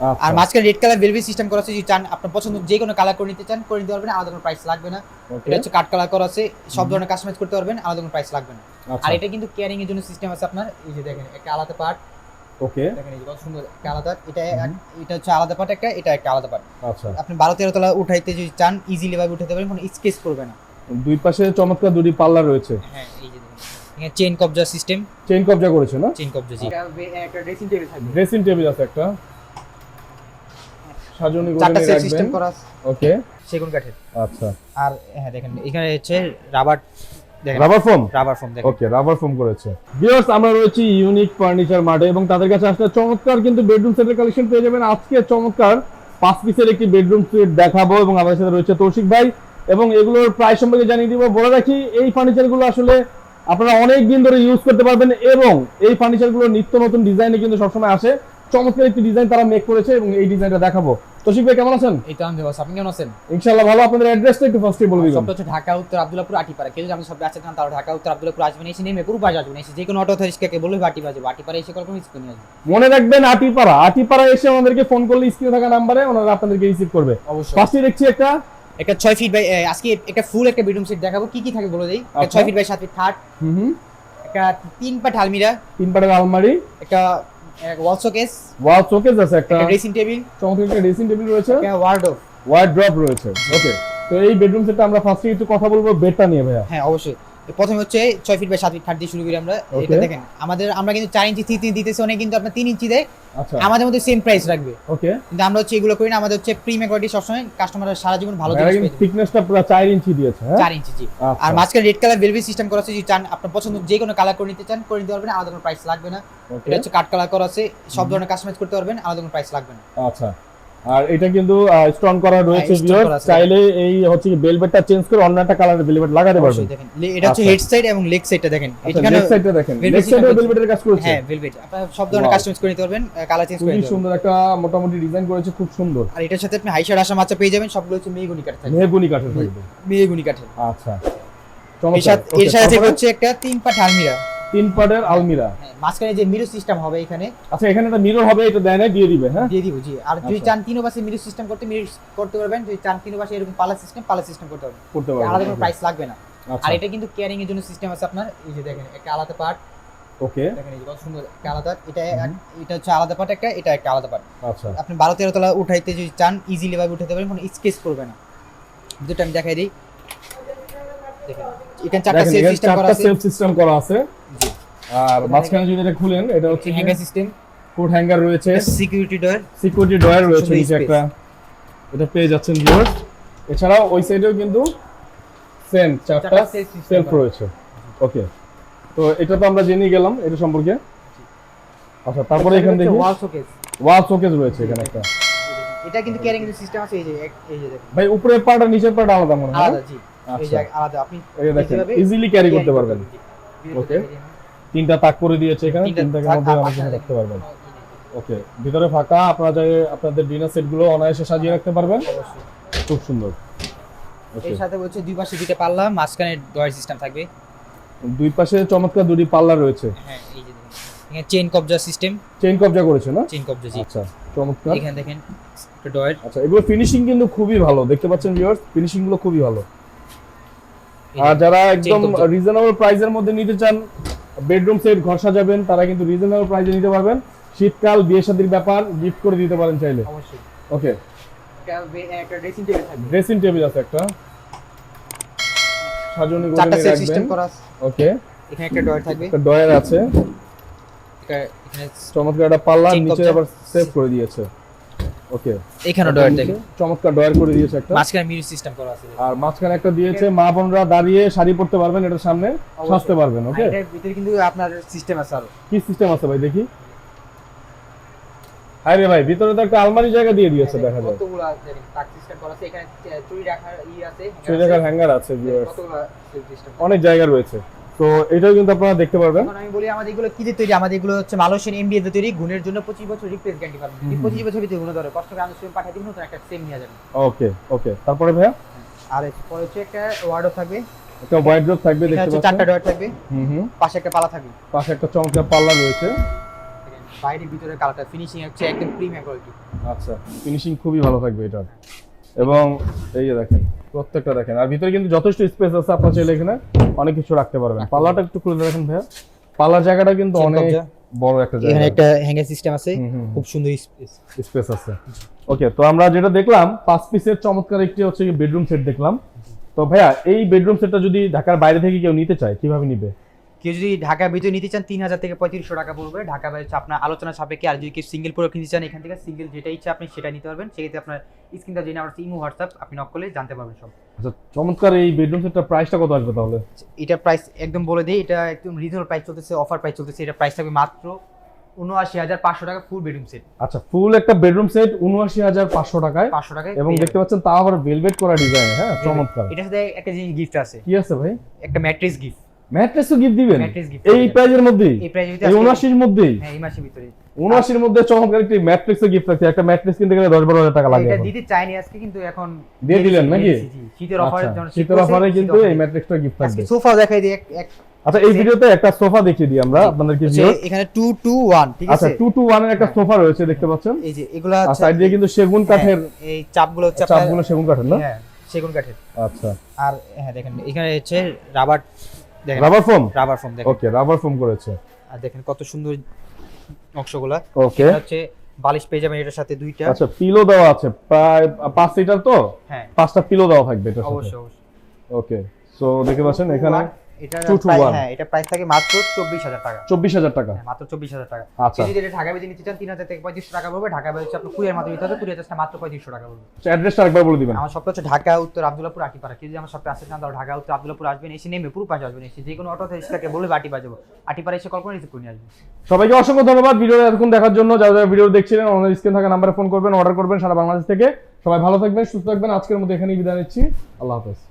আচ্ছা। আর মাঝখানে red colour velvet system করা আছে যদি চান আপনার পছন্দ যে কোনো কালার করে নিতে চান করে নিতে পারবেন আলাদা কোনো প্রাইস লাগবে না। এটা হচ্ছে কাট কালার করা আছে সব ধরনের কাস্টমাইজ করতে পারবেন আলাদা কোনো প্রাইস লাগবে না। আচ্ছা। আর এটা কিন্তু কেয়ারিং এর জন্য সিস্টেম আছে আপনার এই যে দেখেন একটা আলাদা পার্ট ওকে দেখেন এই যে কত সুন্দর একটা আলাদা এটা এটা হচ্ছে আলাদা পার্ট একটা এটা একটা আলাদা পার্ট আচ্ছা। আপনি বারো তেরো তলা উঠাইতে যদি চান ইজিলি ভাবে উঠাতে পারবেন কোনো স্কেচ করবে না। দুই পাশে চমৎকার দুটি পাল্লা রয়েছে। হ্যাঁ এই যে দেখেন চেন কবজা সিস্টেম চেইন কবজা করেছে না? চেন কবজা জি। একটা ড্রেসিং টেবিল থাকবে। ড্রেসিং টেবিল আছে একটা। সাজনি চারটা সেট রাখবেন। সিস্টেম করা আছে, ওকে সেগুন কাঠের। আচ্ছা। আর হ্যাঁ দেখেন এখানে হচ্ছে রাবার দেখেন রাবার ফোম রাবার ফোম দেখেন। ওকে রাবার ফোম করেছে। ভিউয়ার্স আমরা রয়েছি ইউনিক ফার্নিচার মার্টে এবং তাদের কাছে আসলে চমৎকার কিন্তু বেডরুম সেটের কালেকশন পেয়ে যাবেন। আজকে চমৎকার পাঁচ পিসের একটি বেডরুম সেট দেখাবো এবং আমাদের সাথে রয়েছে তৌশিক ভাই এবং এগুলোর প্রাইস সম্পর্কে জানিয়ে দিব। বলে রাখি এই ফার্নিচারগুলো আসলে আপনারা অনেক দিন ধরে ইউজ করতে পারবেন এবং এই ফার্নিচারগুলো নিত্য নতুন ডিজাইনে কিন্তু সবসময় আসে। চমৎকার একটি ডিজাইন তারা মেক করেছে এবং এই ডিজাইনটা দেখাবো। তৌশিক ভাই কেমন আছেন? এই তো আমি দেবো আপনি কেমন আছেন? ইনশাআল্লাহ ভালো আপনাদের অ্যাড্রেসটা একটু ফার্স্টে বলে দিবেন। সবটা হচ্ছে ঢাকা উত্তর আব্দুল্লাপুর আটিপাড়া। কেউ যদি আপনি সব আছে খান তাহলে ঢাকা উত্তর আব্দুল্লাপুর আসবেন এসে নেমে পুরো বাজার আসবেন এসে যে কোনো অটো রিক্সাকে বলবে বাটি বাজে বাটিপাড়া এসে কল করে নিয়ে আসবেন মনে রাখবেন আটিপাড়া। আটিপাড়া এসে আমাদেরকে ফোন করলে স্ক্রিনে থাকা নাম্বারে ওনারা আপনাদেরকে রিসিভ করবে। অবশ্যই। ফার্স্টে দেখছি একটা। একটা ছয় ফিট বাই আজকে একটা ফুল একটা বেডরুম সেট দেখাবো। কি কি থাকে বলে দেই? একটা আচ্ছা। ছয় ফিট বাই সাত ফিট খাট হুম হুম। একটা তিন পাট আলমিরা তিন পাটের আলমারি। একটা ওয়াল শোকেস ওয়াল শোকেস আছে একটা। ড্রেসিং টেবিল চমৎকার একটা ড্রেসিং টেবিল রয়েছে। ওয়ার্ডরোব রয়েছে। ওকে তো এই বেডরুম সেটটা আমরা ফার্স্টে একটু কথা বলব বেডটা নিয়ে ভাইয়া। হ্যাঁ অবশ্যই। প্রথমে হচ্ছে ছয় ফিট বাই সাত ফিট খাট দিয়ে শুরু করি আমরা। এটা দেখেন আমাদের আমরা কিন্তু চার ইঞ্চি থ্রি দিতেছি অনেক কিন্তু আপনার তিন ইঞ্চি দেয়। আচ্ছা। আমাদের মধ্যে সেম প্রাইস রাখবে। ওকে কিন্তু আমরা হচ্ছে এগুলো করি না আমাদের হচ্ছে প্রিমিয়াম কোয়ালিটি সবসময় কাস্টমাররা সারা জীবন ভালো জিনিস যাবে। থিকনেসটা পুরো 4 ইঞ্চি দিয়েছে হ্যাঁ? চার ইঞ্চি জি। আচ্ছা। আর মাঝখানে রেড কালার ভেলভেট সিস্টেম করা আছে যদি চান আপনার পছন্দ যে কোনো কালার করে নিতে চান করে নিতে পারবেন আলাদা কোনো প্রাইস লাগবে না। এটা হচ্ছে কাট কালার করা আছে সব ধরনের কাস্টমাইজ করতে পারবেন আলাদা কোনো প্রাইস লাগবে না। আচ্ছা। আর এটা কিন্তু স্টোন করা রয়েছে হ্যাঁ, করা আছে। চাইলে এই হচ্ছে বেলভেটটা চেঞ্জ করে অন্য একটা কালারের বেলভেট লাগাতে পারবেন। দেখেন। এটা হচ্ছে আচ্ছা। হেড সাইড এবং লেগ সাইডটা দেখেন। আচ্ছা এখানে লেফট সাইডটা দেখেন। system সাইডে। বেলভেটের কাজ করেছে। হ্যাঁ ভেলভেট আপনারা সব ধরনের. কাস্টমাইজ করে নিতে পারবেন কালার চেঞ্জ করে পারবেন। সুন্দর একটা মোটামুটি ডিজাইন করেছে খুব সুন্দর। আর এটার সাথে আপনি হাইশার আসা মাচা পেয়ে যাবেন সবগুলো হচ্ছে মেহগুনি কাঠ থাকবে। মেহগুনি কাঠের থাকবে। মেহগুনি কাঠের। আচ্ছা। এর সাথে হচ্ছে একটা তিন পাট আলমিরা তিন পাটের আলমিরা। হ্যাঁ, মাঝখানে যে মিরর সিস্টেম হবে এখানে। আচ্ছা এখানে একটা মিরর হবে এটা দেয় না দিয়ে দিবে হ্যাঁ? দিয়ে দিব জি। আর যদি আচ্ছা। চান তিনও পাশে মিরর সিস্টেম করতে মিরর করতে পারবেন। যদি চান তিনও পাশে এরকম পালা সিস্টেম পালা সিস্টেম করতে পারবেন। করতে আলাদা কোনো প্রাইস লাগবে না। আচ্ছা। আর এটা কিন্তু কেয়ারিং এর জন্য সিস্টেম আছে আপনার এই যে দেখেন একটা আলাদা পার্ট ওকে। দেখেন এই কত সুন্দর একটা আলাদা। এটা এটা হচ্ছে আলাদা পার্ট একটা এটা একটা আলাদা পার্ট আচ্ছা। আপনি বারো তেরো তলা উঠাইতে যদি চান ইজিলি ভাবে উঠাতে পারবেন কোনো স্কেচ করবে না। দুটো আমি দেখাই দিই। দেখেন এখানে চারটা দেখেন সেল এখানে সিস্টেম করা চারটা সেলফ সিস্টেম করা আছে। আর মাঝখানে যদি এটা খুলেন এটা হচ্ছে হ্যাঙ্গার সিস্টেম কোট হ্যাঙ্গার রয়েছে। সিকিউরিটি ডোর সিকিউরিটি ডয়ার রয়েছে নিচে একটা। এটা পেয়ে যাচ্ছেন ভিউয়ার্স এছাড়াও ওই সাইডেও কিন্তু সেম চারটা সেলফ রয়েছে। ওকে তো এটা তো আমরা জেনে গেলাম এটা সম্পর্কে। আচ্ছা তারপরে এখানে দেখি। ওয়াল শোকেস ওয়াল শোকেস রয়েছে এখানে একটা। এটা কিন্তু ক্যারিং সিস্টেম আছে এই যে এই যে ভাই উপরের আর নিচের পার্ট আলাদা মনে হয় আলাদা জি। এই যে আচ্ছা আলাদা। আপনি যে ইজিলি ক্যারি করতে পারবেন। Okay. তিনটা তাক করে দিয়েছে এখানে তিনটা মধ্যে। রাখতে পারবেন। ওকে ভিতরে ফাঁকা আপনারা চাইলে আপনাদের ডিনার সেটগুলো অনায়াসে সাজিয়ে রাখতে পারবেন। খুব সুন্দর। ওকে এর সাথে হচ্ছে দুই পাশে দুইটা পাল্লা মাঝখানে ডয়ার সিস্টেম থাকবে। দুই পাশে চমৎকার দুটি পাল্লা রয়েছে। হ্যাঁ এই যে দেখেন। এখানে চেইন কবজা সিস্টেম চেইন কবজা করেছে না? চেইন কবজা জি। আচ্ছা চমৎকার। এখানে দেখেন একটা ডয়ার আচ্ছা এগুলো ফিনিশিং কিন্তু খুবই ভালো। দেখতে পাচ্ছেন ভিউয়ার্স ফিনিশিংগুলো খুবই ভালো। যারা একদম রিজনেবল প্রাইসের মধ্যে নিতে চান বেডরুম সেট ঘর সাজাবেন তারা কিন্তু রিজনেবল প্রাইসে নিতে পারবেন। শীতকাল বিয়ে শাদীর ব্যাপার গিফট করে দিতে পারেন চাইলে। অবশ্যই। ওকে ড্রেসিং টেবিল আছে একটা। সাজনি চারটা সেট সিস্টেম করা আছে। ওকে এখানে একটা ডয়ার থাকবে। একটা ডয়ার আছে। এখানে চমৎকার একটা পাল্লা নিচে আবার সেভ করে দিয়েছে। ওকে এখানে ডয়ার দেখেন। চমৎকার ডয়ার করে দিয়েছে একটা। মাঝখানে মিরর সিস্টেম করা আছে। আর মাঝখানে একটা দিয়েছে মা বোনরা দাঁড়িয়ে শাড়ি পরতে পারবেন এটার সামনে সাজতে পারবেন ওকে এটার ভিতরে কিন্তু আপনার সিস্টেম আছে আরও। কি সিস্টেম আছে ভাই দেখি। হাই রে ভাই ভিতরে তো একটা আলমারি জায়গা দিয়ে দিয়েছে দেখা যায়। কতগুলো টাক সিস্টেম করা আছে। এখানে চুরি রাখার ই আছে সেই জায়গার হ্যাঙ্গার আছে ভিউয়ার্স অনেক জায়গা রয়েছে। তো এটাও কিন্তু আপনারা দেখতে পারবেন। আমি বলি আমাদের এগুলো কি দিয়ে তৈরি? আমাদের এগুলো হচ্ছে মালয়েশিয়ান এমবিএ দিয়ে তৈরি গুণের জন্য পঁচিশ বছর রিপ্লেস গ্যারান্টি পাবেন। যদি হুম। পঁচিশ বছর ভিতরে গুণ ধরে কষ্ট করে আনুষ্ঠানিক পাঠিয়ে দিন নতুন একটা সেম নিয়ে যাবেন। ওকে ওকে। তারপরে ভাইয়া? আর পরে হচ্ছে একটা ওয়ার্ডও থাকবে। একটা হোয়াইট ড্রপ থাকবে দেখতে হচ্ছে চারটা পাচ্ছেন থাকবে। হুম হুম। পাশে একটা পালা থাকবে। পাশে একটা চমৎকার পাল্লা রয়েছে। বাইরে ভিতরে কালারটা ফিনিশিং হচ্ছে একদম প্রিমিয়াম কোয়ালিটি আচ্ছা ফিনিশিং খুবই ভালো থাকবে এটার। এবং এই যে দেখেন প্রত্যেকটা দেখেন। আর ভিতরে কিন্তু যথেষ্ট স্পেস আছে আপনার চাইলে এখানে অনেক কিছু রাখতে পারবেন। পাল্লাটা একটু খুলে দেখেন ভাইয়া। পাল্লার জায়গাটা কিন্তু অনেক বড় একটা এখানে জায়গা। একটা হ্যাঙ্গার সিস্টেম আছে। খুব সুন্দর স্পেস স্পেস আছে। ওকে তো আমরা যেটা দেখলাম পাঁচ পিসের চমৎকার একটি হচ্ছে বেডরুম সেট দেখলাম। তো ভাইয়া এই বেডরুম সেটটা যদি ঢাকার বাইরে থেকে কেউ নিতে চায় কীভাবে নিবে? কেউ যদি ঢাকার ভিতরে নিতে চান তিন হাজার থেকে পঁয়ত্রিশশো টাকা পড়বে। ঢাকা বাইরে আপনার আলোচনা সাপেক্ষে আর যদি কেউ সিঙ্গেল প্রোডাক্ট নিতে চান এখান থেকে সিঙ্গেল যেটা ইচ্ছা আপনি সেটা নিতে পারবেন। সেক্ষেত্রে আপনার স্ক্রিনটা জেনে আমার ইমো হোয়াটসঅ্যাপ আপনি নক করলে জানতে পারবেন সব। আচ্ছা চমৎকার এই বেডরুম সেটটার প্রাইসটা কত আসবে তাহলে? এটা প্রাইস একদম বলে দিই এটা একদম রিজনেবল প্রাইস চলতেছে অফার প্রাইস চলতেছে এটা প্রাইস থাকবে মাত্র উনআশি হাজার পাঁচশো টাকা ফুল বেডরুম সেট আচ্ছা ফুল একটা বেডরুম সেট উনআশি হাজার পাঁচশো টাকায়। পাঁচশো টাকায় এবং দেখতে পাচ্ছেন তা আবার ভেলভেট করা ডিজাইন হ্যাঁ চমৎকার। এটার সাথে একটা জিনিস গিফট আছে। কি আছে ভাই? একটা ম্যাট্রেস গিফট ম্যাট্রেসও গিফট দিবেন? এই প্রাইজের মধ্যেই? এই উনআশির মধ্যেই? হ্যাঁ এই মাসের ভিতরে। উনআশির মধ্যে চমৎকার একটি ম্যাট্রিক্সও গিফট থাকছে একটা ম্যাট্রিক্স কিনতে গেলে দশ বারো হাজার টাকা লাগে এটা দিতে চাইনি আজকে কিন্তু এখন দিয়ে দিলেন নাকি? শীতের অফারের আচ্ছা, জন্য শীতের অফারে কিন্তু এই ম্যাট্রিক্সটা গিফট থাকবে আজকে সোফা দেখাই দিই এক আচ্ছা এই ভিডিওতে একটা সোফা দেখিয়ে দিই আমরা আপনাদেরকে এখানে 2 2 1 ঠিক আচ্ছা আছে? টু ওয়ানের একটা হ্যাঁ। সোফা রয়েছে দেখতে পাচ্ছেন? এই যে এগুলা সাইড দিয়ে কিন্তু সেগুন কাঠের হ্যাঁ, এই চাপগুলো হচ্ছে চাপগুলো সেগুন কাঠের না? হ্যাঁ সেগুন কাঠের। আচ্ছা। আর হ্যাঁ দেখেন এখানে হচ্ছে rubber rubber foam rubber foam দেখেন। ওকে রাবার ফোম করেছে। আর দেখেন কত সুন্দর নকশাগুলা। ওকে এটা হচ্ছে বালিশ পেয়ে যাবেন এটার সাথে দুইটা। আচ্ছা পিলো দেওয়া আছে প্রায় পাঁচ লিটার তো? হ্যাঁ। পাঁচটা পিলো দেওয়া থাকবে সাথে। অবশ্যই অবশ্যই। ওকে সো দেখতে পাচ্ছেন এখানে এটা। হ্যাঁ এটা প্রাইস থাকে মাত্র চব্বিশ হাজার টাকা। টাকা। হ্যাঁ, মাত্র টাকা। আচ্ছা। কেউ যদি এটা ঢাকা বেজে নিতে চান তিন হাজার থেকে পঁয়ত্রিশশো টাকা পড়বে। ঢাকা বেজে আপনার কুরিয়ার মাধ্যমে নিতে হবে কুরিয়ার চার্জটা মাত্র টাকা পড়বে। অ্যাড্রেসটা আরেকবার বলে দিবেন। আমার সবটা হচ্ছে ঢাকা উত্তর আব্দুল্লাপুর আটিপাড়া কেউ যদি আমার সবটা আসতে চান তাহলে ঢাকা উত্তর আব্দুল্লাপুর আসবেন এসে নেমে পুরো পাশে আসবেন। এসে যে কোনো অটোতে এসে বলবে আটিপা যাব আটিপাড়া এসে কল্পনা রিসিভ করে নিয়ে আসবেন। সবাইকে অসংখ্য ধন্যবাদ ভিডিও এতক্ষণ দেখার জন্য। যারা যারা ভিডিও দেখছিলেন আমাদের স্ক্রিন থাকা নাম্বারে ফোন করবেন অর্ডার করবেন সারা বাংলাদেশ থেকে। সবাই ভালো থাকবেন সুস্থ থাকবেন। আজকের মধ্যে এখানেই বিদায় নিচ্ছি। আল্লাহ হাফেজ।